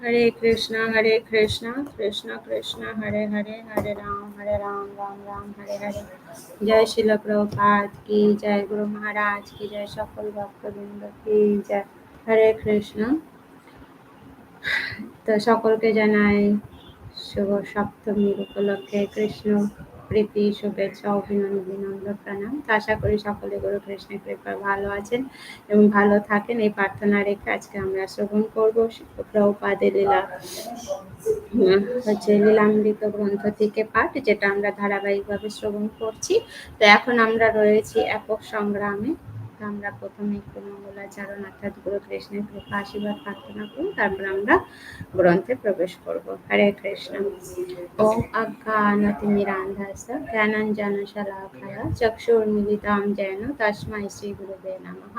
হরে কৃষ্ণ হরে কৃষ্ণ কৃষ্ণ কৃষ্ণ হরে হরে হরে রাম হরে রাম রাম রাম হরে হরে জয় শিল প্রভুপাত কি জয় গুরু মহারাজ কি জয় সকল ভক্তবৃন্দ কি জয় হরে কৃষ্ণ তো সকলকে জানাই শুভ সপ্তমীর উপলক্ষে কৃষ্ণ প্রীতি, শুভেচ্ছা, অভিনন্দন প্রণাম। তো আশা করি সকলে গুরু কৃষ্ণের কৃপা ভালো আছেন এবং ভালো থাকেন। এই প্রার্থনা রেখে আজকে আমরা শ্রবণ করব প্রভুপাদের লীলা হচ্ছে লীলামৃত গ্রন্থ থেকে পাঠ, যেটা আমরা ধারাবাহিকভাবে শ্রবণ করছি। তো এখন আমরা রয়েছি একক সংগ্রামে। আমরা প্রথমে একটু মঙ্গলাচরণ অর্থাৎ গুরু কৃষ্ণের কৃপা, আশীর্বাদ, প্রার্থনা করুন তারপর আমরা গ্রন্থে প্রবেশ করব। হরে কৃষ্ণ। ওম অজ্ঞানতিমিরান্ধাস জ্ঞানাঞ্জন শলাখায়া চক্ষুর্মিলিতাম যেন তস্मै শ্রী গুরুবে নমঃ।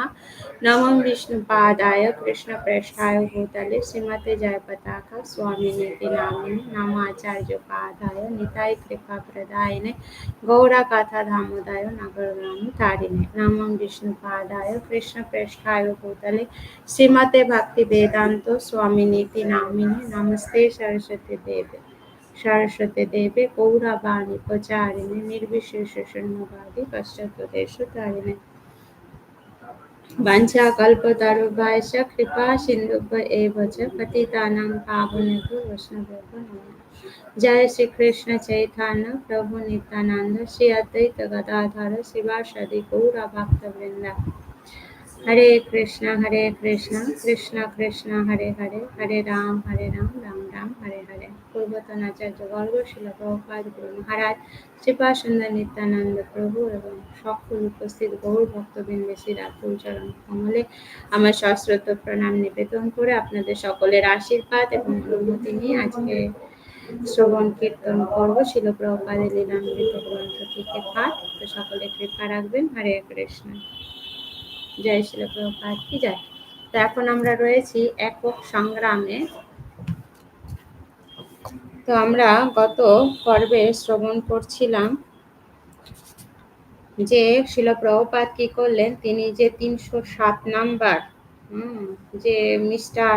নমঃ বিষ্ণুপাদায় কৃষ্ণ প্রেষ্ঠায় ভূতলে শ্রীমতে জয় পতাকা স্বামী নীতি নামিনে নম আচার্য পাদায় নিতাই কৃপা প্রদায়নে গৌরা কথা ধামোদায় নগর গ্রাম তারিণে। নমঃ বিষ্ণুপা પ્રસાદાય કૃષ્ણ પ્રેષ્ઠાય ભૂતલે શ્રીમતે ભક્તિ વેદાંતો સ્વામિનીતિ નામિની નમસ્તે સરસ્વતી દેવે સરસ્વતી દેવે ગૌરાબાની પચારીને નિર્વિશેષ શૂન્યવાદી પશ્ચાતદેશ તારીને વાંછા કલ્પતરુભાય કૃપા સિંધુભ એવ ચ પતિતાનાં પાવનેભ્યો વૈષ્ણવેભ્યો નમઃ जय श्री कृष्ण चैतन्य प्रभु नित्यानंद श्री अद्वैत गदाधर शिवाशदि गौरा भक्त वृंदा हरे कृष्ण हरे कृष्ण कृष्ण कृष्ण हरे हरे हरे राम हरे राम राम राम हरे हरे পূর্বতন আচার্য গর্গ শিল প্রভুপাদ গুরু মহারাজ শ্রীপা সুন্দর নিত্যানন্দ প্রভু এবং সকল উপস্থিত গৌর ভক্তবৃন্দ শ্রী রাতুল চরণ কমলে আমার সশ্রত প্রণাম নিবেদন করে আপনাদের সকলের আশীর্বাদ এবং অনুমতি নিয়ে আজকে শ্রবণ, কীর্তন করব শিল প্রভুপাদের লীলামৃত গ্রন্থ থেকে পাঠ। তো সকলে কৃপা রাখবেন। হরে কৃষ্ণ। জয় শিল প্রভুপাদ কি যায় তো এখন আমরা রয়েছি একক সংগ্রামে। তো আমরা গত পর্বে শ্রবণ করছিলাম যে শিল প্রভুপাত কি করলেন? তিনি যে তিনশো সাত নাম্বার যে মিস্টার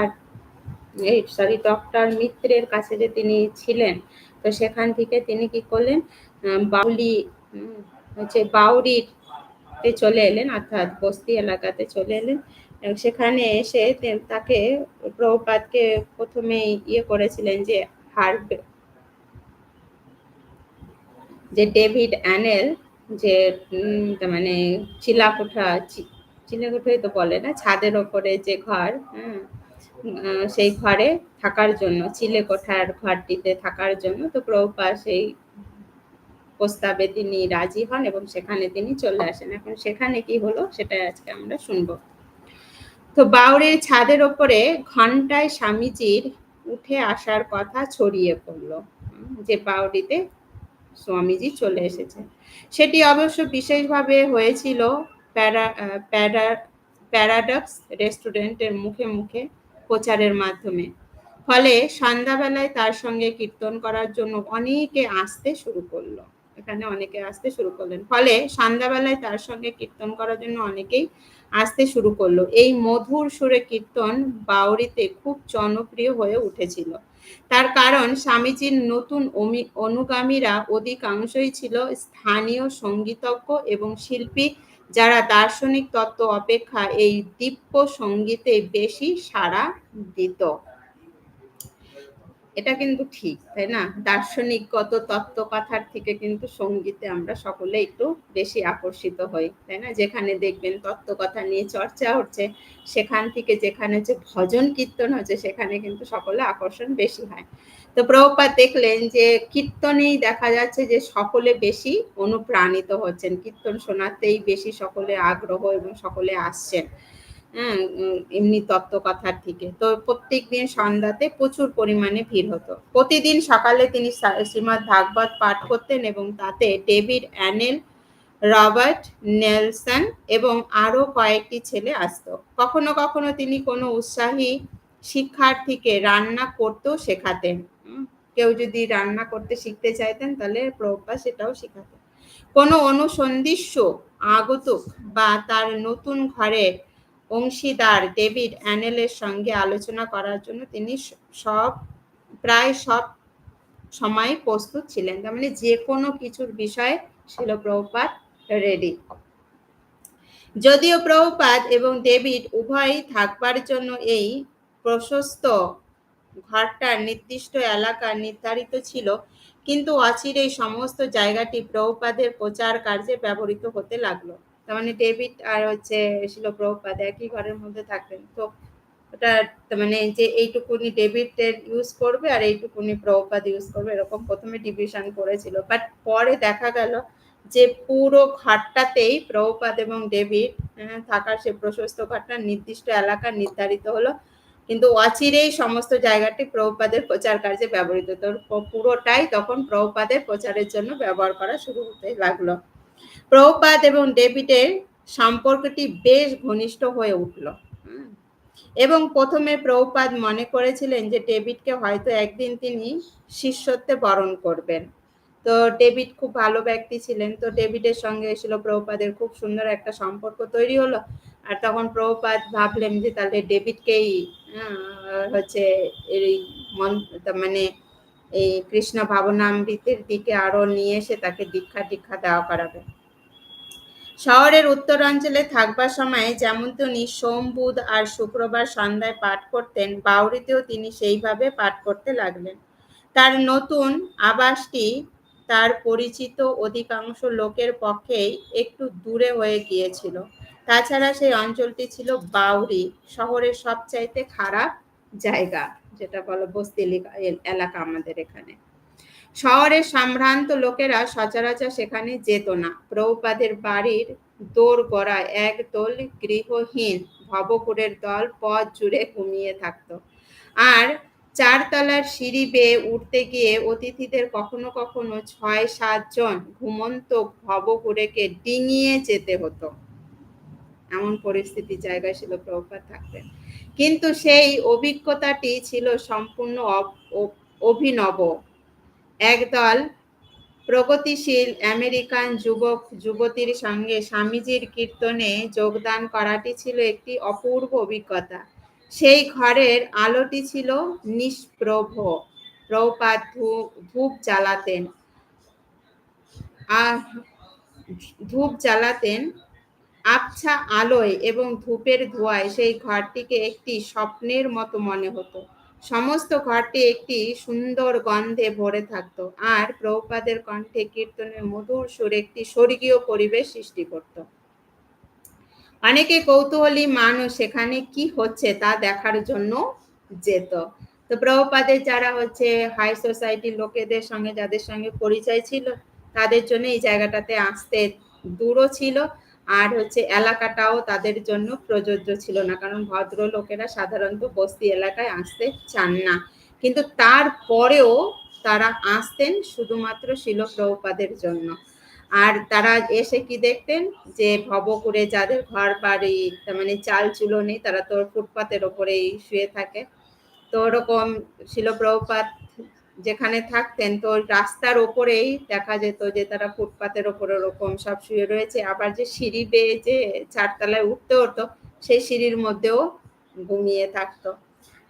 এই সরি ডক্টর মিত্রের কাছে যে তিনি ছিলেন, তো সেখান থেকে তিনি কি করলেন বাউলি হচ্ছে বাউরির চলে এলেন, অর্থাৎ বস্তি এলাকাতে চলে এলেন। সেখানে এসে তাকে প্রভুপাতকে প্রথমে ইয়ে করেছিলেন যে হার্ব যে ডেভিড অ্যানেল, যে মানে চিলাকোঠা চিলাকোঠাই তো বলে না, ছাদের ওপরে যে ঘর হ্যাঁ। সেই ঘরে থাকার জন্য চিলে কোঠার ঘরটিতে থাকার জন্য। তো প্রভুপা সেই প্রস্তাবে তিনি রাজি হন এবং সেখানে তিনি চলে আসেন। এখন সেখানে কি হলো সেটাই আজকে আমরা শুনব। তো বাউরের ছাদের ওপরে ঘন্টায় স্বামীজির উঠে আসার কথা ছড়িয়ে পড়ল যে বাউরিতে স্বামীজি চলে এসেছে। সেটি অবশ্য বিশেষভাবে হয়েছিল প্যারা প্যারা, প্যারাডক্স রেস্টুরেন্টের মুখে মুখে প্রচারের মাধ্যমে। ফলে সন্ধ্যাবেলায় তার সঙ্গে কীর্তন করার জন্য অনেকে আসতে শুরু করল। এখানে অনেকে আসতে শুরু করলেন। ফলে সন্ধ্যাবেলায় তার সঙ্গে কীর্তন করার জন্য অনেকেই আসতে শুরু করল। এই মধুর সুরে কীর্তন বাউরিতে খুব জনপ্রিয় হয়ে উঠেছিল। তার কারণ স্বামীজির নতুন অনুগামীরা অধিকাংশই ছিল স্থানীয় সঙ্গীতজ্ঞ এবং শিল্পী যারা দার্শনিক তত্ত্ব অপেক্ষা এই দিব্য সঙ্গীতে বেশি সাড়া দিত। এটা কিন্তু ঠিক, তাই না? দার্শনিকগত তত্ত্ব কথার থেকে কিন্তু সঙ্গীতে আমরা সকলে একটু বেশি আকর্ষিত হই, তাই না? যেখানে দেখবেন তত্ত্ব কথা নিয়ে চর্চা হচ্ছে, সেখান থেকে যেখানে যে ভজন কীর্তন হচ্ছে, সেখানে কিন্তু সকলে আকর্ষণ বেশি হয়। তো প্রভুপাত দেখলেন যে কীর্তনেই দেখা যাচ্ছে যে সকলে বেশি অনুপ্রাণিত হচ্ছেন। কীর্তন শোনাতেই বেশি সকলে আগ্রহ এবং সকলে আসছেন। হ্যাঁ এমনি তত্ত্ব কথার থেকে। তো প্রত্যেক দিন সন্ধ্যাতে প্রচুর পরিমাণে ভিড় হতো। প্রতিদিন সকালে তিনি শ্রীমৎ ভাগবত পাঠ করতেন এবং তাতে ডেভিড অ্যানেল, রবার্ট নেলসন এবং আরও কয়েকটি ছেলে আসত। কখনো কখনো তিনি কোনো উৎসাহী শিক্ষার্থীকে রান্না করতেও শেখাতেন। কেউ যদি রান্না করতে শিখতে চাইতেন, তাহলে প্রভা সেটাও শেখাতেন। কোনো অনুসন্ধিস্য আগতুক বা তার নতুন ঘরের অংশীদার ডেভিড অ্যানেলের সঙ্গে আলোচনা করার জন্য তিনি সব, প্রায় সব সময় প্রস্তুত ছিলেন। তার মানে যে কোনো কিছুর বিষয়ে ছিল প্রভুপাত রেডি যদিও প্রভুপাত এবং ডেভিড উভয়ই থাকবার জন্য এই প্রশস্ত ঘরটার নির্দিষ্ট এলাকা নির্ধারিত ছিল, কিন্তু অচিরেই সমস্ত জায়গাটি প্রভুপাদের প্রচার কার্যে ব্যবহৃত হতে লাগল। তার মানে ডেভিড আর হচ্ছে ছিল প্রভুপাদ, একই ঘরের মধ্যে থাকতেন তো ওটা মানে যে এইটুকুনি ডেবিটের ইউজ করবে আর এইটুকুনি প্রভুপাদ ইউজ করবে, এরকম প্রথমে ডিভিশন করেছিল। বাট পরে দেখা গেল যে পুরো ঘাটটাতেই প্রভুপাদ এবং ডেভিড থাকার সে প্রশস্ত ঘাটটা নির্দিষ্ট এলাকা নির্ধারিত হলো। কিন্তু অচিরেই সমস্ত জায়গাটি প্রভুপাদের প্রচার কার্যে ব্যবহৃত পুরোটাই তখন প্রভুপাদের প্রচারের জন্য ব্যবহার করা শুরু হতে লাগল। প্রভুপাদ এবং ডেভিডের সম্পর্কটি বেশ ঘনিষ্ঠ হয়ে উঠল। এবং প্রথমে প্রভুপাদ মনে করেছিলেন যে ডেভিডকে হয়তো একদিন তিনি শিষ্যত্বে বরণ করবেন। তো ডেভিড খুব ভালো ব্যক্তি ছিলেন। তো ডেভিডের সঙ্গে এসেছিল প্রভুপাদের খুব সুন্দর একটা সম্পর্ক তৈরি হলো। আর তখন প্রভুপাদ ভাবলেন যে তাহলে ডেভিডকেই হচ্ছে এই মন মানে এই কৃষ্ণ ভাবনামৃতের দিকে আরও নিয়ে এসে তাকে দীক্ষা দীক্ষা দেওয়া করাবে। শহরের উত্তরাঞ্চলে থাকবার সময় যেমন তিনি সোম, বুধ আর শুক্রবার সন্ধ্যায় পাঠ করতেন বাউরিতেও তিনি সেইভাবে পাঠ করতে লাগলেন। তার নতুন আবাসটি তার পরিচিত অধিকাংশ লোকের পক্ষেই একটু দূরে হয়ে গিয়েছিল। তাছাড়া সেই অঞ্চলটি ছিল বাউরি, শহরের সবচাইতে খারাপ জায়গা, যেটা বলো বস্তি এলাকা আমাদের এখানে। শহরের সম্ভ্রান্ত লোকেরা সচরাচর সেখানে যেত না। প্রভুপাদের বাড়ির দৌড় গড়ায় এক দল গৃহহীন ভবকুরের দল পথ জুড়ে ঘুমিয়ে থাকত। আর চারতলার সিঁড়ি বেয়ে উঠতে গিয়ে অতিথিদের কখনো কখনো ছয় সাতজন ঘুমন্ত ভবপুরেকে ডিঙিয়ে যেতে হতো। এমন পরিস্থিতি, জায়গায় ছিল প্রভুপাত থাকতেন। কিন্তু সেই অভিজ্ঞতাটি ছিল সম্পূর্ণ অভিনব। একদল প্রগতিশীল আমেরিকান যুবক, যুবতীর সঙ্গে স্বামীজির কীর্তনে যোগদান করাটি ছিল একটি অপূর্ব অভিজ্ঞতা। সেই ঘরের আলোটি ছিল নিষ্প্রভ। প্রপাত ধূপ জ্বালাতেন। ধূপ জ্বালাতেন আবছা আলোয় এবং ধূপের ধোঁয়ায় সেই ঘরটিকে একটি স্বপ্নের মতো মনে হতো। সমস্ত ঘরটি একটি সুন্দর গন্ধে ভরে থাকত আর প্রভুপাদের কণ্ঠে কীর্তনের মধুর সুর একটি স্বর্গীয় পরিবেশ সৃষ্টি করত। অনেকে কৌতূহলী মানুষ, সেখানে কি হচ্ছে তা দেখার জন্য যেত। তো প্রভুপাদের যারা হচ্ছে হাই সোসাইটির লোকেদের সঙ্গে, যাদের সঙ্গে পরিচয় ছিল, তাদের জন্য এই জায়গাটাতে আসতে দূরও ছিল। আর হচ্ছে এলাকাটাও তাদের জন্য প্রযোজ্য ছিল না, কারণ ভদ্র লোকেরা সাধারণত বস্তি এলাকায় আসতে চান না। কিন্তু তারপরেও তারা আসতেন শুধুমাত্র শিলপ্রভুপাদের জন্য। আর তারা এসে কি দেখতেন? যে ভবকুরে যাদের ঘর বাড়ি তার মানে চাল চুলো নেই তারা তো ফুটপাতের ওপরেই শুয়ে থাকে। তো ওরকম শিলপ্রভুপাত যেখানে থাকতেন, তো রাস্তার ওপরেই দেখা যেত যে তারা ফুটপাতের ওপরে ওরকম সব শুয়ে রয়েছে। আবার যে সিঁড়ি বেয়ে যে চারতলায় উঠতে হতো, সেই সিঁড়ির মধ্যেও ঘুমিয়ে থাকতো।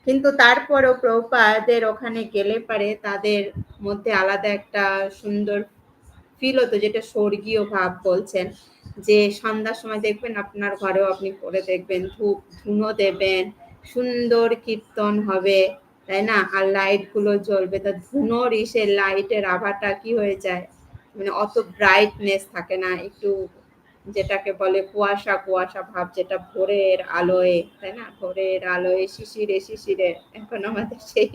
কিন্তু তারপরেও প্রপাদের ওখানে গেলে পারে তাদের মধ্যে আলাদা একটা সুন্দর ফিল হতো, যেটা স্বর্গীয় ভাব বলছেন। যে সন্ধ্যার সময় দেখবেন আপনার ঘরেও আপনি পরে দেখবেন ধূপ ধুনো দেবেন, সুন্দর কীর্তন হবে। তাই না? আর লাইটগুলো জ্বলবে। তা ধুনোর ইসে লাইটের আভাটা কি হয়ে যায়? মানে অত ব্রাইটনেস থাকে না। একটু যেটাকে বলে কুয়াশা কুয়াশা ভাব যেটা ভোরের আলোয়, তাই না? ভোরের আলোয়, শিশিরে শিশিরে। এখন আমাদের সেই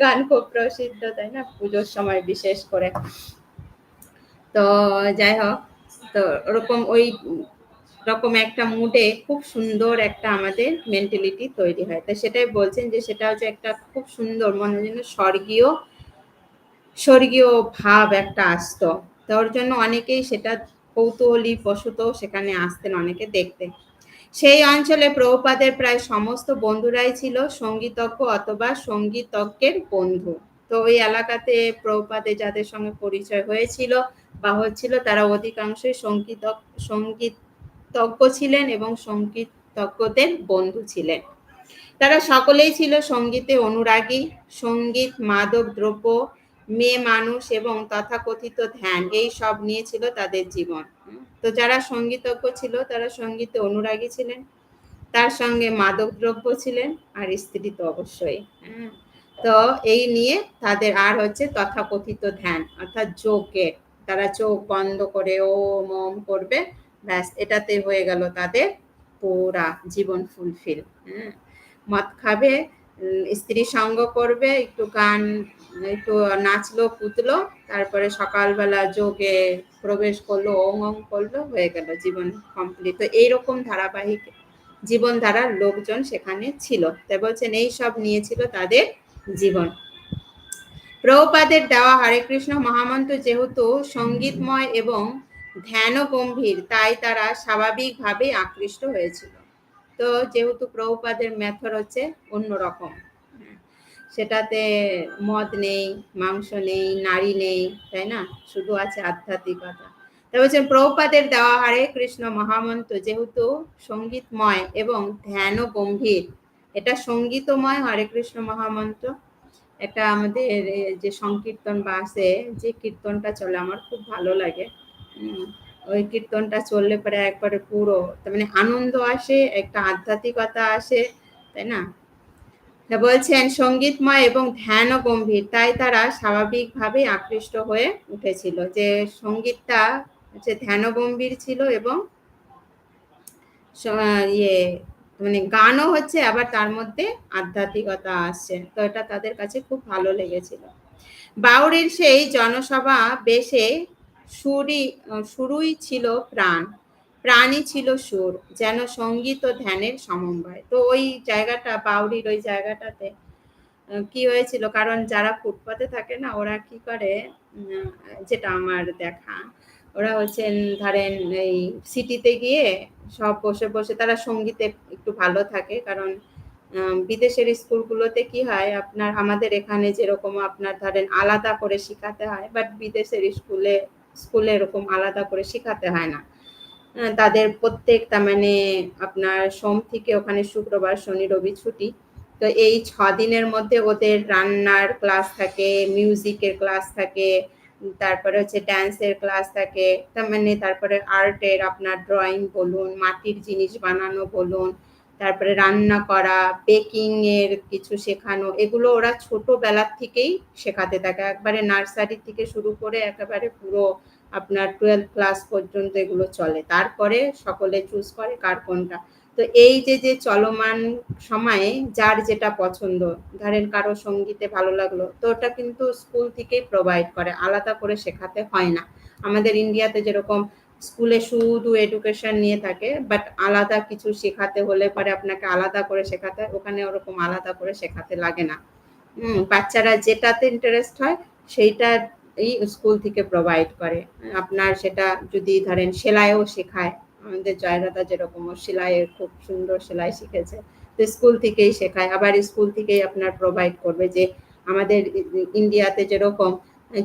গান খুব প্রসিদ্ধ, তাই না? পুজোর সময় বিশেষ করে। তো যাই হোক, তো ওরকম ওই রকম একটা মুডে খুব সুন্দর একটা আমাদের মেন্টালিটি তৈরি হয়। তো সেটাই বলছেন যে সেটা হচ্ছে একটা খুব সুন্দর, মনে যেন স্বর্গীয় স্বর্গীয় ভাব একটা আসতো। তার জন্য অনেকেই সেটা কৌতূহলী বশত সেখানে আসতেন, অনেকে দেখতে সেই অঞ্চলে প্রভুপাদের প্রায় সমস্ত বন্ধুরাই ছিল সঙ্গীতজ্ঞ অথবা সঙ্গীতজ্ঞের বন্ধু। তো ওই এলাকাতে প্রভুপাদে যাদের সঙ্গে পরিচয় হয়েছিল বা হচ্ছিল, তারা অধিকাংশই সংগীত সংগীত তজ্ঞ ছিলেন এবং সংগীত সঙ্গীতজ্ঞদের বন্ধু ছিলেন। তারা সকলেই ছিল সঙ্গীতে অনুরাগী, সংগীত, মাদক, দ্রব্য, মেয়ে মানুষ এবং তথাকথিত ধ্যান, এই সব নিয়ে ছিল তাদের জীবন। তো যারা সঙ্গীতজ্ঞ ছিল, তারা সঙ্গীতে অনুরাগী ছিলেন, তার সঙ্গে মাদক দ্রব্য ছিলেন আর স্ত্রী তো অবশ্যই। হ্যাঁ তো এই নিয়ে তাদের আর হচ্ছে তথাকথিত ধ্যান, অর্থাৎ যোগের তারা চোখ বন্ধ করে ও মম করবে ব্যাস, এটাতে হয়ে গেল তাদের পুরা জীবন ফুলফিল হ্যাঁ। মদ খাবে স্ত্রী সঙ্গ করবে, একটু গান, একটু নাচলো পুতলো তারপরে সকালবেলা যোগে প্রবেশ করল, ওং ওং করল, হয়ে গেল জীবন কমপ্লিট তো এইরকম ধারাবাহিক জীবনধারার লোকজন সেখানে ছিল। তাই বলছেন, এই সব নিয়েছিল তাদের জীবন। প্রভুপাদের দেওয়া হরে কৃষ্ণ, মহামন্ত্র যেহেতু সঙ্গীতময় এবং ধ্যান গম্ভীর, তাই তারা স্বাভাবিকভাবে আকৃষ্ট হয়েছিল। তো যেহেতু প্রভুপাদের মেথড হচ্ছে অন্যরকম। সেটাতে মদ নেই, মাংস নেই, নারী নেই, তাই না? শুধু আছে আধ্যাত্মিকতা। তা বলছেন, প্রভুপাদের দেওয়া হারে কৃষ্ণ মহামন্ত্র যেহেতু সঙ্গীতময় এবং ধ্যান গম্ভীর, এটা সঙ্গীতময় হরে কৃষ্ণ মহামন্ত্র? এটা আমাদের যে সংকীর্তন বা আছে, যে কীর্তনটা চলে, আমার খুব ভালো লাগে। ওই কীর্তনটা চললে পরে একবারে পুরো মানে আনন্দ আসে, একটা আধ্যাত্মিকতা আসে, তাই না? বলছেন, সঙ্গীতময় এবং ধ্যান ও গম্ভীর, তাই তারা স্বাভাবিকভাবে আকৃষ্ট হয়ে উঠেছিল যে সঙ্গীতটা হচ্ছে ধ্যান গম্ভীর ছিল এবং ইয়ে মানে গানও হচ্ছে, আবার তার মধ্যে আধ্যাত্মিকতা আসছে। তো এটা তাদের কাছে খুব ভালো লেগেছিল। বাউরির সেই জনসভা বেশে সুরই শুরুই ছিল প্রাণ। প্রাণই ছিল সুর, যেন সংগীত ও ধ্যানের সমন্বয়। তো ওই জায়গাটা বাউরির ওই জায়গাটাতে কি হয়েছিল? কারণ যারা ফুটপাতে থাকে না, ওরা কি করে যেটা আমার দেখা, ওরা হচ্ছেন, ধরেন, এই সিটিতে গিয়ে সব বসে বসে, তারা সঙ্গীতে একটু ভালো থাকে। কারণ বিদেশের স্কুলগুলোতে কি হয়, আপনার, আমাদের এখানে যেরকম আপনার, ধরেন, আলাদা করে শেখাতে হয়, বাট বিদেশের স্কুলে স্কুলে এরকম আলাদা করে শেখাতে হয় না। তাদের প্রত্যেক, তার মানে আপনার সোম থেকে ওখানে শুক্রবার, শনি, রবি ছুটি। তো এই ছ দিনের মধ্যে ওদের রান্নার ক্লাস থাকে, মিউজিকের ক্লাস থাকে, তারপরে হচ্ছে ড্যান্সের ক্লাস থাকে, তার মানে তারপরে আর্টের আপনার ড্রয়িং বলুন, মাটির জিনিস বানানো বলুন তারপরে রান্না করা বেকিং এর কিছু শেখানো, এগুলো ওরা ছোটবেলার থেকেই শেখাতে থাকে। একবারে নার্সারি থেকে শুরু করে একেবারে পুরো আপনার টুয়েলভ ক্লাস পর্যন্ত এগুলো চলে। তারপরে সকলে চুজ করে কার কোনটা। তো এই যে যে চলমান সময়ে যার যেটা পছন্দ, ধরেন কারও সঙ্গীতে ভালো লাগল, তো ওটা কিন্তু স্কুল থেকেই প্রোভাইড করে। আলাদা করে শেখাতে হয় না। আমাদের ইন্ডিয়াতে যেরকম স্কুলে শুধু এডুকেশন নিয়ে থাকে বাট আলাদা কিছু শেখাতে হলে পরে আপনাকে আলাদা করে শেখাতে, ওখানে ওরকম আলাদা করে শেখাতে লাগে না। বাচ্চারা যেটাতে ইন্টারেস্ট হয় সেইটা এই স্কুল থেকে প্রোভাইড করে। আপনার সেটা যদি ধরেন সেলাইও শেখায়, আমাদের জয়দাদা যেরকম সেলাইয়ের খুব সুন্দর সেলাই শিখেছে, তো স্কুল থেকেই শেখায়। আবার স্কুল থেকেই আপনার প্রোভাইড করবে যে, আমাদের ইন্ডিয়াতে যেরকম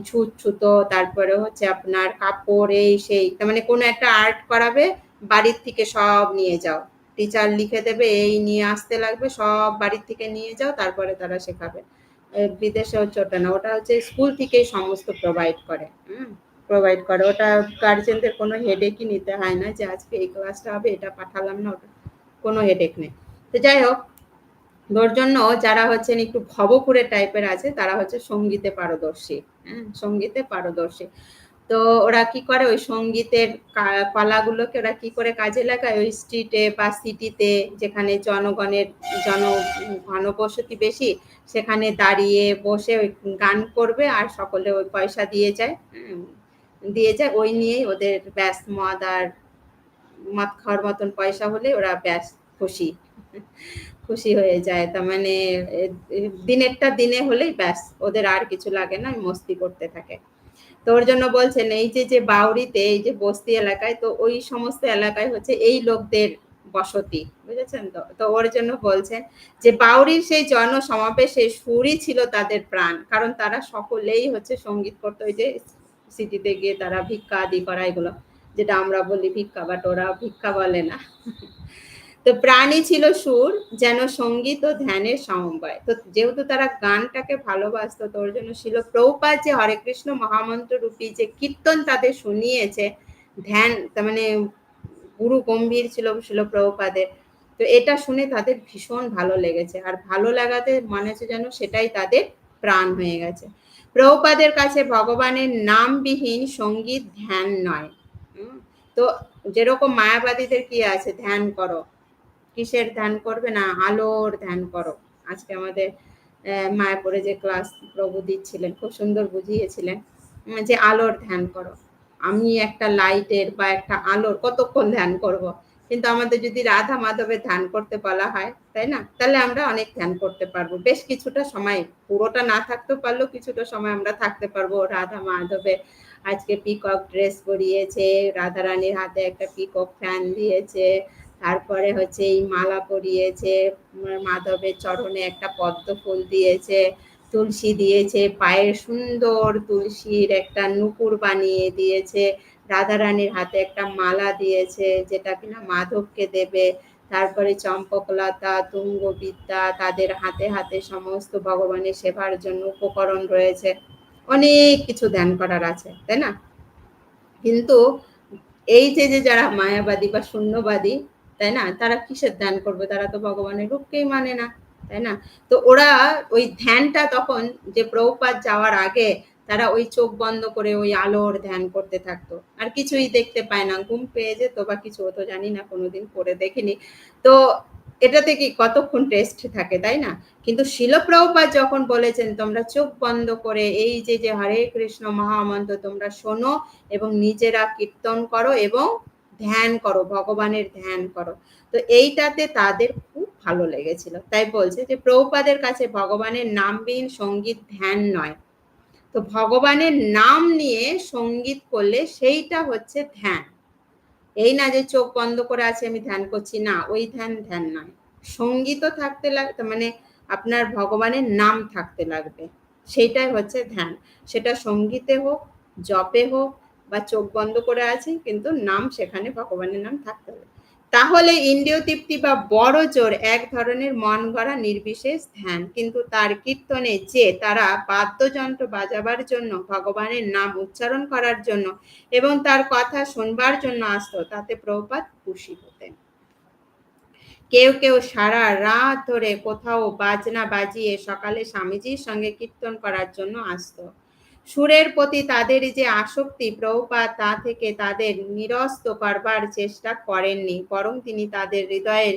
ছুত ছুতো তারপরে হচ্ছে আপনার কাপড়, এই সেই, তার মানে কোনো একটা আর্ট করাবে, বাড়ির থেকে সব নিয়ে যাও। টিচার লিখে দেবে, এই নিয়ে আসতে লাগবে, সব বাড়ির থেকে নিয়ে যাও, তারপরে তারা শেখাবে। বিদেশে হচ্ছে ওটা না, ওটা হচ্ছে স্কুল থেকেই সমস্ত প্রোভাইড করে, হুম? প্রোভাইড করে। ওটা গার্জেনদের কোনো হেডেকই নিতে হয় না যে, আজকে এই ক্লাসটা হবে, এটা পাঠালাম না, ওটা কোনো হেডেক নেই। তো যাই হোক ওর জন্য যারা হচ্ছেন একটু ভবপুরের টাইপের আছে, তারা হচ্ছে সঙ্গীতে পারদর্শী। হ্যাঁ সঙ্গীতে পারদর্শী। তো ওরা কি করে? ওই সঙ্গীতের কলাগুলোকে ওরা কি করে কাজে লাগায়? ওই স্ট্রিটে বা সিটিতে যেখানে জনগণের, জন ঘনবসতি বেশি, সেখানে দাঁড়িয়ে বসে ওই গান করবে আর সকলে ওই পয়সা দিয়ে যায়। দিয়ে যায়। ওই নিয়েই ওদের ব্যাস মদ আর মদ খাওয়ার মতন পয়সা হলে ওরা ব্যাস খুশি। খুশি হয়ে যায়। তার মানে দিনেরটা দিনে হলেই ব্যাস, ওদের আর কিছু লাগে না, মস্তি করতে থাকে। তো ওর জন্য বলছেন, এই যে যে বাউরিতে এই যে বস্তি এলাকায়, তো ওই সমস্ত এলাকায় হচ্ছে এই লোকদের বসতি, বুঝেছেন তো? তো ওর জন্য বলছেন যে বাউরির সেই জন সমাবেশে সুরই ছিল তাদের প্রাণ, কারণ তারা সকলেই হচ্ছে সংগীত করতো ওই যে সিটিতে গিয়ে তারা ভিক্ষা আদি করা, এগুলো, যেটা আমরা বলি ভিক্ষা, বাট ওরা ভিক্ষা বলে না। তো প্রাণী ছিল সুর, যেন সংগীত ও ধ্যানের সমবায়। তো যেহেতু তারা গানটাকে ভালোবাসতো তোর জন্য ছিল প্রভুপাত যে হরে কৃষ্ণ মহামন্ত্র রূপী যে কীর্তন তাদের শুনিয়েছে, ধ্যান, তার মানে গুরু গম্ভীর ছিল ছিল প্রভুপাদের, তো এটা শুনে তাদের ভীষণ ভালো লেগেছে। আর ভালো লাগাতে মনে হচ্ছে যেন সেটাই তাদের প্রাণ হয়ে গেছে। প্রভুপাদের কাছে ভগবানের নামবিহীন সংগীত ধ্যান নয়। তো যেরকম মায়াবাদীদের কি আছে, ধ্যান করো। কিসের ধ্যান করবে না, আলোর ধ্যান করো। আজকে আমাদের মায়াপুরে যে ক্লাস প্রভু দিচ্ছিলেন, খুব সুন্দর বুঝিয়েছিলেন যে আলোর ধ্যান করো। আমি একটা লাইটের বা একটা আলোর কতক্ষণ ধ্যান করব। কিন্তু আমাদের যদি রাধা মাধবের ধ্যান করতে বলা হয়, তাই না? তাহলে আমরা অনেক ধ্যান করতে পারব। বেশ কিছুটা সময়, পুরোটা না থাকতেও পারলেও কিছুটা সময় আমরা থাকতে পারব। রাধা মাধবের আজকে পিকক ড্রেস পরিয়েছে, রাধা রানীর হাতে একটা পিকক ফ্যান দিয়েছে তারপরে হচ্ছে এই মালা পরিয়েছে মাধবের চরণে একটা পদ্ম ফুল দিয়েছে, তুলসী দিয়েছে পায়ে সুন্দর তুলসীর একটা নুপুর বানিয়ে দিয়েছে, রাধারানীর হাতে একটা মালা দিয়েছে যেটা কিনা মাধবকে দেবে, তারপরে চম্পকলতা, তুঙ্গবিদ্যা তাদের হাতে হাতে সমস্ত ভগবানের সেবার জন্য উপকরণ রয়েছে। অনেক কিছু ধ্যান করার আছে, তাই না? কিন্তু এই যে যে যারা মায়াবাদী বা শূন্যবাদী তাই না? তারা কিসের ধ্যান করবে? তারা তো ভগবানের রূপকেই মানে না, তাই না? তো ওরা ওই ধ্যানটা তখন যে প্রভুপাত যাওয়ার আগে তারা ওই চোখ বন্ধ করে ওই আলোর ধ্যান করতে থাকতো। আর কিছুই দেখতে পায় না, ঘুম পেয়ে যেত বা কিছু হতো, জানি না, কোনোদিন করে দেখিনি। তো এটাতে কি কতক্ষণ টেস্ট থাকে, তাই না? কিন্তু শিলপ্রভুপাত যখন বলেছেন, তোমরা চোখ বন্ধ করে এই যে যে হরে কৃষ্ণ মহামন্ত্র তোমরা শোনো এবং নিজেরা কীর্তন করো এবং ধ্যান করো, ভগবানের ধ্যান করো। তো এইটাতে তাদের খুব ভালো লেগেছিল। তাই বলছে যে, প্রভুপাদের কাছে ভগবানের নামবিহীন সংগীত ধ্যান নয়। তো ভগবানের নাম নিয়ে সংগীত করলে সেইটা হচ্ছে ধ্যান। এই না যে চোখ বন্ধ করে আছে, আমি ধ্যান করছি। না, ওই ধ্যান ধ্যান নয়। সঙ্গীতও থাকতে লাগবে মানে আপনার ভগবানের নাম থাকতে লাগবে। সেইটাই হচ্ছে ধ্যান। সেটা সঙ্গীতে হোক, জপে হোক চোখ বন্ধ করে আছে, কিন্তু নাম সেখানে ভগবানের নাম থাকতে হবে। তাহলে ইন্দ্রিয় তৃপ্তি বা বড় জোর এক ধরনের মন গড়া নির্বিশেষ ধ্যান। কিন্তু তার কীর্তনে যে তারা বাদ্যযন্ত্র বাজাবার জন্য, ভগবানের নাম উচ্চারণ করার জন্য এবং তার কথা শুনবার জন্য আসত, তাতে প্রপাত খুশি হতেন। কেউ কেউ সারা রাত ধরে কোথাও বাজনা বাজিয়ে সকালে স্বামীজির সঙ্গে কীর্তন করার জন্য আসতো। সুরের প্রতি তাদের যে আসক্তি, প্রভুপাত, তা থেকে তাদের নিরস্ত করবার চেষ্টা করেননি, বরং তিনি তাদের হৃদয়ের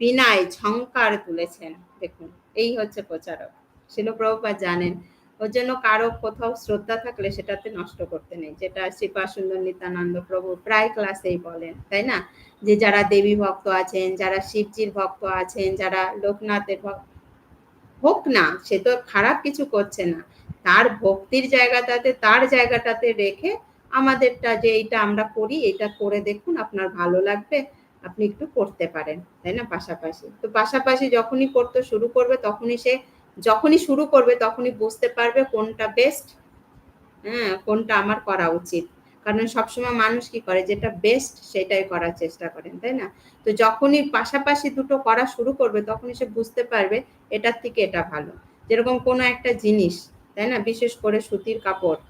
বিনায় ঝঙ্কার তুলেছেন। দেখুন, এই হচ্ছে প্রচারক। শিল প্রভুপাত জানেন, ওর জন্য কারও কোথাও শ্রদ্ধা থাকলে সেটাতে নষ্ট করতে নেই। যেটা শ্রীপা সুন্দর নিত্যানন্দ প্রভু প্রায় ক্লাসেই বলেন, তাই না? যে যারা দেবী ভক্ত আছেন, যারা শিবজির ভক্ত আছেন, যারা লোকনাথের ভক্ত, হোক না, সে তো খারাপ কিছু করছে না। তার ভক্তির জায়গাটাতে, তার জায়গাটাতে রেখে আমাদেরটা যে এইটা আমরা করি এটা করে দেখুন আপনার ভালো লাগবে, আপনি একটু করতে পারেন, তাই না? পাশাপাশি। তো পাশাপাশি যখনই করতে শুরু করবে, তখনই সে যখনই শুরু করবে, তখনই বুঝতে পারবে কোনটা বেস্ট হ্যাঁ কোনটা আমার করা উচিত। কারণ সবসময় মানুষ কি করে, যেটা বেস্ট সেটাই করার চেষ্টা করেন, তাই না? তো যখনই পাশাপাশি দুটো করা শুরু করবে, তখনই সে বুঝতে পারবে, এটার থেকে এটা ভালো। যেরকম কোনো একটা জিনিস তাই না? বিশেষ করে সুতির কাপড়।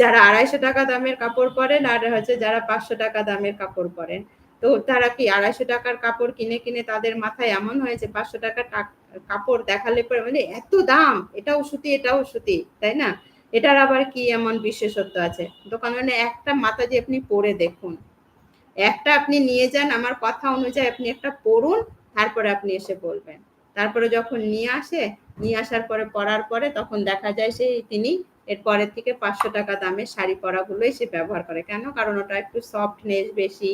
যারা আড়াইশো টাকা দামের কাপড় পরেন আর হচ্ছে যারা পাঁচশো টাকা দামের কাপড় পরেন, তো তারা কি আড়াইশো টাকার কাপড় কিনে কিনে তাদের মাথায় এমন হয়েছে পাঁচশো টাকার কাপড় দেখালে পরে মানে এত দাম? এটাও সুতি এটাও সুতি, তাই না? এটার আবার কি এমন বিশেষত্ব আছে? দোকান মানে একটা মাথা যে আপনি পরে দেখুন। একটা আপনি নিয়ে যান, আমার কথা অনুযায়ী আপনি একটা পড়ুন তারপরে আপনি এসে বলবেন। তারপরে যখন নিয়ে আসে নিয়ে আসার পরে, পরার পরে তখন দেখা যায় সেই তিনি এর পরের থেকে পাঁচশো টাকা দামের শাড়ি পরাগুলোই সে ব্যবহার করে। কেন? কারণ ওটা একটু সফটনেস বেশি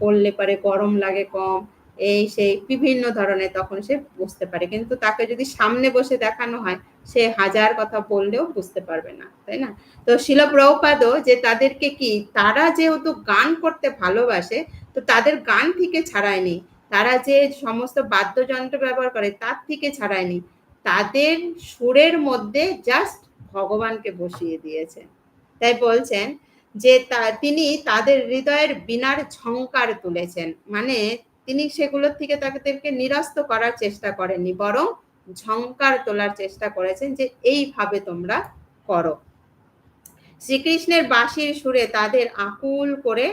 পরলে পরে গরম লাগে কম, এই সেই বিভিন্ন ধরনের তখন সে বুঝতে পারে। কিন্তু তাকে যদি সামনে বসে দেখানো হয়, সে হাজার কথা বললেও বুঝতে পারবে না, তাই না? তো শিল প্রভুপাদও যে তাদেরকে কি, তারা যেহেতু গান করতে ভালোবাসে, তো তাদের গান থেকে ছাড়ায়নি। তারা যে সমস্ত বাদ্যযন্ত্র ব্যবহার করে, তার থেকে ছাড়ায়নি। তাদের সুরের মধ্যে জাস্ট ভগবানকে বসিয়ে দিয়েছেন তাই বলছেন যে তিনি তাদের হৃদয়ের বিনার ঝঙ্কার তুলেছেন। মানে তিনি সেগুলোর থেকে তাদেরকে নিরস্ত করার চেষ্টা করেননি, বরং ঝংকার তোলার চেষ্টা করেছেন যে এইভাবে তোমরা করো। শ্রীকৃষ্ণের বাঁশির সুরে তাদের আকুল করে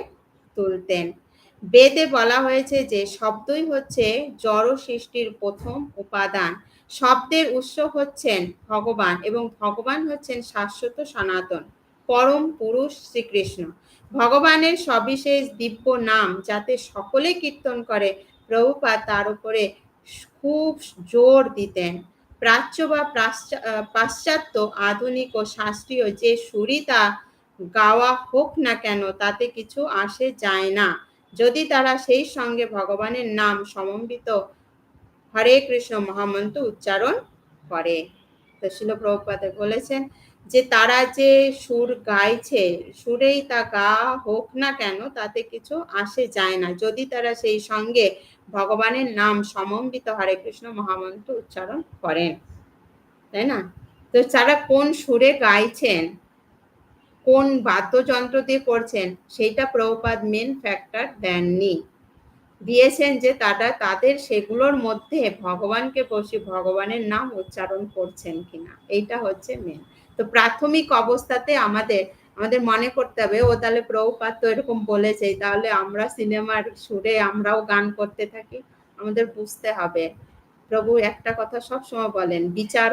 তুলতেন। বেদে বলা হয়েছে যে শব্দই হচ্ছে জড় সৃষ্টির প্রথম উপাদান। শব্দের উৎস হচ্ছেন ভগবান এবং ভগবান হচ্ছেন শাশ্বত সনাতন, পরম পুরুষ শ্রীকৃষ্ণ। ভগবানের সবিশেষ দিব্য নাম যাতে সকলে কীর্তন করে প্রভুপাত তার উপরে খুব জোর দিতেন। প্রাচ্য বা পাশ্চাত্য আধুনিক ও শাস্ত্রীয় যে সুরিতা গাওয়া হোক না কেন, তাতে কিছু আসে যায় না। যদি তারা সেই সঙ্গে ভগবানের নাম সমন্বিত হরে কৃষ্ণ, মহামন্ত্র উচ্চারণ করে। তো শিল প্রভুপাতে বলেছেন যে, তারা যে সুর গাইছে, সুরেই তা গা হোক না কেন, তাতে কিছু আসে যায় না। যদি তারা সেই সঙ্গে ভগবানের নাম সমন্বিত হরে কৃষ্ণ, মহামন্ত্র উচ্চারণ করেন। তাই না? তো তারা কোন সুরে গাইছেন? কোন বাদ্যযন্ত্র দিয়ে করছেন? সেইটা প্রভুপাদ মেন ফ্যাক্টর দেননি। দিয়েছেন যে তারা তাদের সেগুলোর মধ্যে ভগবানকে বসে ভগবানের নাম উচ্চারণ করছেন কিনা। এইটা হচ্ছে মেন তো প্রাথমিক অবস্থাতে আমাদের আমাদের মনে করতে হবে, ও তাহলে প্রভুপাত তো এরকম বলেছে তাহলে আমরা সিনেমার সুরে আমরাও গান করতে থাকি, আমাদের বুঝতে হবে। প্রভু একটা কথা সব সময় বলেন, বিচার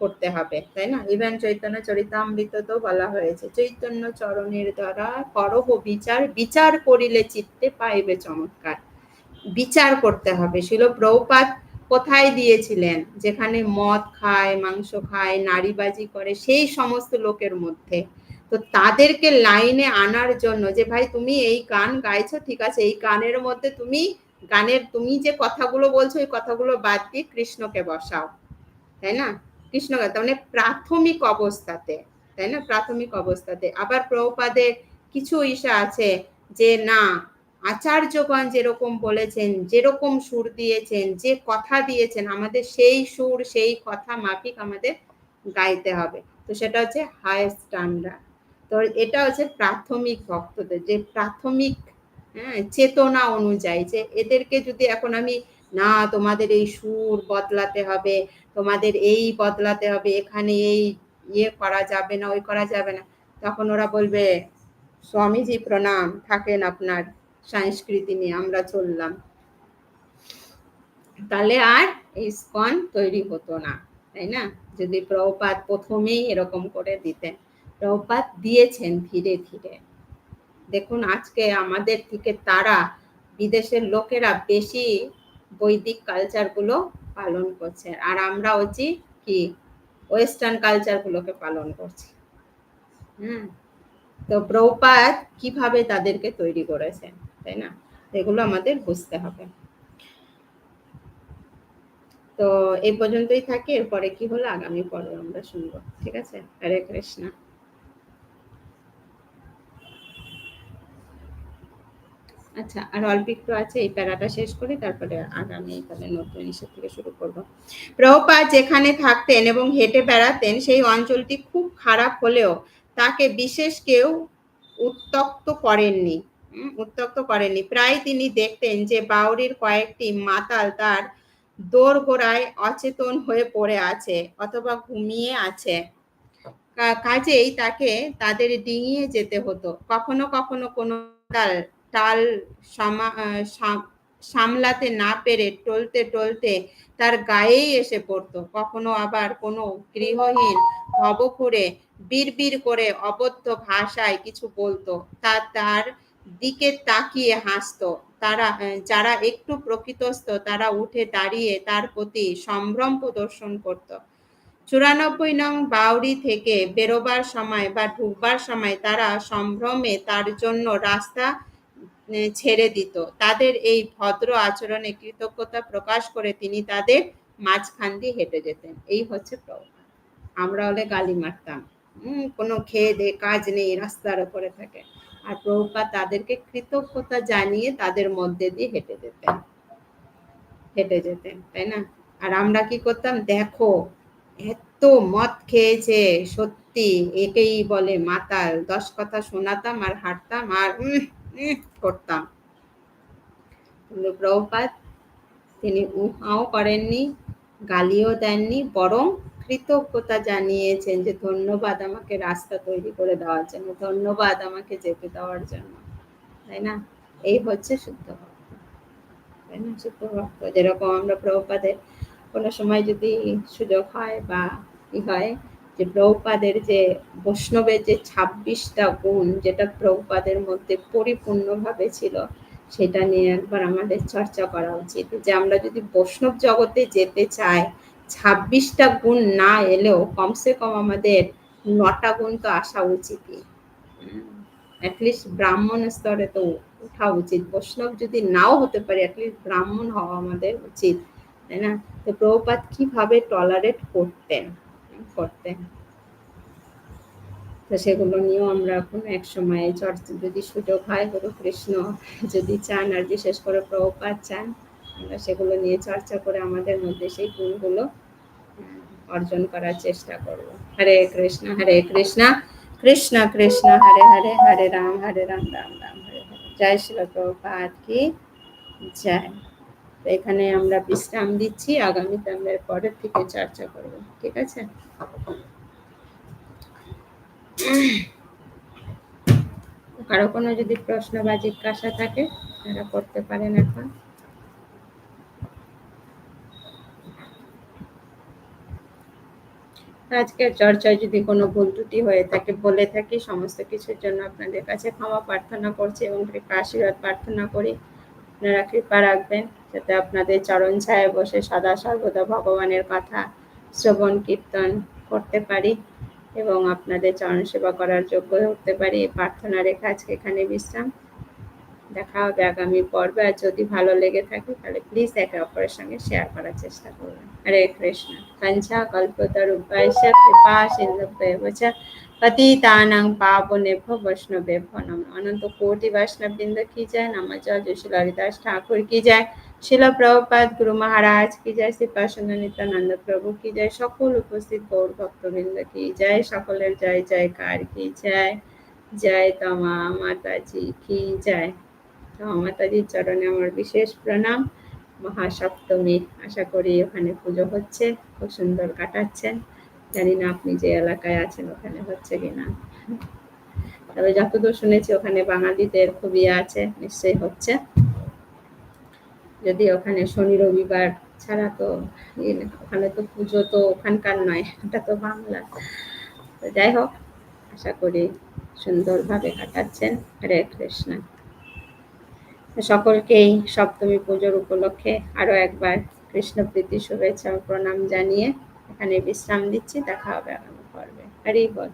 করতে হবে, তাই না? ইভেন চৈতন্য চরিতামৃত তো বলা হয়েছে, চৈতন্য চরণের দ্বারা করহ বিচার বিচার করিলে চিত্তে পাইবে চমৎকার। বিচার করতে হবে। শিল প্রভুপাত কোথায় দিয়েছিলেন? যেখানে মদ খায়, মাংস খায়, নারীবাজি করে, সেই সমস্ত লোকের মধ্যে। তো তাদেরকে লাইনে আনার জন্য যে, ভাই, তুমি এই গান গাইছো, ঠিক আছে, এই গানের মধ্যে তুমি গানের, তুমি যে কথাগুলো বলছো, ওই কথাগুলো বাদ দিয়ে কৃষ্ণকে বসাও। তাই না? কৃষ্ণ মানে প্রাথমিক অবস্থাতে, তাই না? প্রাথমিক অবস্থাতে। আবার প্রভুপাদের কিছু ঈশা আছে যে, না আচার্যগণ যেরকম বলেছেন, যেরকম সুর দিয়েছেন, যে কথা দিয়েছেন, আমাদের সেই সুর, সেই কথা মাফিক আমাদের গাইতে হবে। তো সেটা হচ্ছে হাই স্ট্যান্ডার্ড তো এটা হচ্ছে প্রাথমিক ভক্তদের, যে প্রাথমিক হ্যাঁ চেতনা অনুযায়ী যে এদেরকে যদি এখন আমি, না, তোমাদের এই সুর বদলাতে হবে, তোমাদের এই বদলাতে হবে, এখানে এই ইয়ে করা যাবে না, ওই করা যাবে না, তখন ওরা বলবে, স্বামীজি প্রণাম, থাকেন আপনার। সংস্কৃতি নিয়ে আমরা চললাম। তাহলে আর ইস্কন তৈরি হতো না, তাই না? যদি প্রভুপাত প্রথমেই এরকম করে দিতেন। প্রভুপাত দিয়েছেন ধীরে ধীরে। দেখুন, আজকে আমাদের থেকে তারা বিদেশের লোকেরা বেশি বৈদিক কালচারগুলো পালন করছে। আর আমরা হচ্ছি কি? ওয়েস্টার্ন কালচারগুলোকে পালন করছি। হুম? তো প্রপাত কীভাবে তাদেরকে তৈরি করেছেন? তাই না? এগুলো আমাদের বুঝতে হবে। তো এই পর্যন্তই থাকে, এরপরে কি হলো আগামী পর্বে আমরা শুনব, ঠিক আছে? হরে কৃষ্ণ। আচ্ছা আর অল্প একটু আছে, এই প্যারাটা শেষ করে, তারপরে আগামী তাহলে নতুন ইসের থেকে শুরু করব। প্রভুপাত যেখানে থাকতেন এবং হেঁটে বেড়াতেন, সেই অঞ্চলটি খুব খারাপ হলেও তাকে বিশেষ কেউ উত্তক্ত করেননি। উত্তক্ত করেননি। প্রায় তিনি দেখতেন যে বাউরির কয়েকটি মাতাল তার দোর গোড়ায় অচেতন হয়ে পড়ে আছে অথবা ঘুমিয়ে আছে। কাজেই তাকে তাদের ডিঙিয়ে যেতে হতো। কখনো কখনো কোনো তাল টাল সামলাতে না পেরে টলতে টলতে তার গায়েই এসে পড়তো। কখনো আবার কোনো গৃহহীন ভবঘুরে বিড়বিড় করে অবদ্ধ ভাষায় কিছু বলতো। তা তার দিকে তাকিয়ে হাসতো। তারা যারা একটু প্রকৃতস্থ, তারা উঠে দাঁড়িয়ে তার প্রতি সম্ভ্রম প্রদর্শন করত। চুরানব্বই নং বাউরি থেকে বেরোবার সময় বা ঢুকবার সময় তারা সম্ভ্রমে তার জন্য রাস্তা ছেড়ে দিত। তাদের এই ভদ্র আচরণে কৃতজ্ঞতা প্রকাশ করে তিনি তাদের মাঝখান দিয়ে হেঁটে যেতেন। এই হচ্ছে প্রভুপাত আমরা হলে গালি মারতাম। হম কোনো খেয়ে দে, কাজ নেই, রাস্তার উপরে থাকে। আর প্রভুপাত তাদেরকে কৃতজ্ঞতা জানিয়ে তাদের মধ্যে দিয়ে হেঁটে যেতেন। হেঁটে যেতেন, তাই না? আর আমরা কি করতাম? দেখো, এত মদ খেয়েছে, সত্যি একেই বলে মাতাল। দশ কথা শোনাতাম আর হাঁটতাম আর করতাম। কিন্তু প্রভুপাত তিনি উহাও করেননি, গালিও দেননি, বরং কৃতজ্ঞতা জানিয়েছেন যে ধন্যবাদ আমাকে রাস্তা তৈরি করে দেওয়ার জন্য, ধন্যবাদ আমাকে যেতে দেওয়ার জন্য। তাই না? এই হচ্ছে শুদ্ধ ভক্ত তাই না? শুদ্ধ ভক্ত যেরকম আমরা প্রভুপাদের কোনো সময় যদি সুযোগ হয় বা ই হয় যে প্রভুপাদের যে বৈষ্ণবের যে ছাব্বিশটা গুণ যেটা প্রভুপাদের মধ্যে পরিপূর্ণভাবে ছিল, সেটা নিয়ে একবার আমাদের চর্চা করা উচিত। যে আমরা যদি বৈষ্ণব জগতে যেতে চাই ছাব্বিশটা গুণ না এলেও কমসে কম আমাদের নটা গুণ তো আসা উচিতই। ব্রাহ্মণ স্তরে তো ওঠা উচিত। বৈষ্ণব যদি নাও হতে পারে ব্রাহ্মণ হওয়া আমাদের উচিত, তাই না? তো প্রভুপাত কীভাবে টলারেট করতেন? করতেন। তো সেগুলো নিয়েও আমরা কোনো এক সময়ে চর্চা। যদি সুযোগ হয়, গুরু কৃষ্ণ যদি চান আর বিশেষ করে প্রভুপাত চান, আমরা সেগুলো নিয়ে চর্চা করে আমাদের মধ্যে সেই গুণগুলো অর্জন করার চেষ্টা করব। হরে কৃষ্ণ হরে কৃষ্ণ কৃষ্ণ কৃষ্ণ, হরে হরে হরে রাম হরে রাম রাম রাম, হরে হরে। জয় শিল প্রভুপাত কি? জয়। এখানে আমরা বিশ্রাম দিচ্ছি আগামীতে আমরা পরের থেকে চর্চা করব, ঠিক আছে? কারও কোনো যদি প্রশ্ন বা জিজ্ঞাসা থাকে, তারা করতে পারেন এখন। আজকের চর্চায় যদি কোনো ভুল ত্রুটি হয়ে থাকে, বলে থাকি, সমস্ত কিছুর জন্য আপনাদের কাছে ক্ষমা প্রার্থনা করছি এবং কৃপা আশীর্বাদ প্রার্থনা করি। আপনারা কৃপা রাখবেন যাতে আপনাদের চরণ ছায় বসে সদা সর্বদা ভগবানের কথা শ্রবণ, কীর্তন করতে পারি এবং আপনাদের চরণ সেবা করার যোগ্য হতে পারি। প্রার্থনা রেখে আজকে এখানে বিশ্রাম। দেখা হবে আগামী পর্বে আর যদি ভালো লেগে থাকে তাহলে প্লিজ একে অপরের সঙ্গে শেয়ার করার চেষ্টা করবেন। হরে কৃষ্ণ। কঞ্চা কল্পতরূপায়শ কৃপা সিন্ধুভ্যেব চ পতিতানাং, পাবনেভ্য, বৈষ্ণবেভ্য নম। অনন্ত কোটি বৈষ্ণব বৃন্দ কি যায় নম জয় শিল হরিদাস ঠাকুর কি যায় শিল প্রভুপাদ, গুরু মহারাজ কি যায় শ্রীপাসন্দ নিত্যানন্দ প্রভু কি যায় সকল উপস্থিত গৌর ভক্তবৃন্দ কি যায় সকলের জয় জয়কার কি যায় জয় তমা মাতাজি কি তমা মাতাজির চরণে আমার বিশেষ প্রণাম। মহাসপ্তমী, আশা করি ওখানে পুজো হচ্ছে, খুব সুন্দর কাটাচ্ছেন। জানি না আপনি যে এলাকায় আছেন, ওখানে হচ্ছে কিনা। তবে যতদূর শুনেছি, ওখানে বাঙালিদের খুবই আছে, নিশ্চয়ই হচ্ছে। যদি ওখানে শনি, রবিবার ছাড়া তো ওখানে তো পুজো তো ওখানকার নয়, ওটা তো বাংলা। যাই হোক, আশা করি সুন্দরভাবে কাটাচ্ছেন। হরে কৃষ্ণ। সকলকেই সপ্তমী পুজোর উপলক্ষে আরও একবার কৃষ্ণ প্রীতি শুভেচ্ছা প্রণাম জানিয়ে এখানে বিশ্রাম দিচ্ছি। দেখা হবে আগামী পর্বে। হরি বল।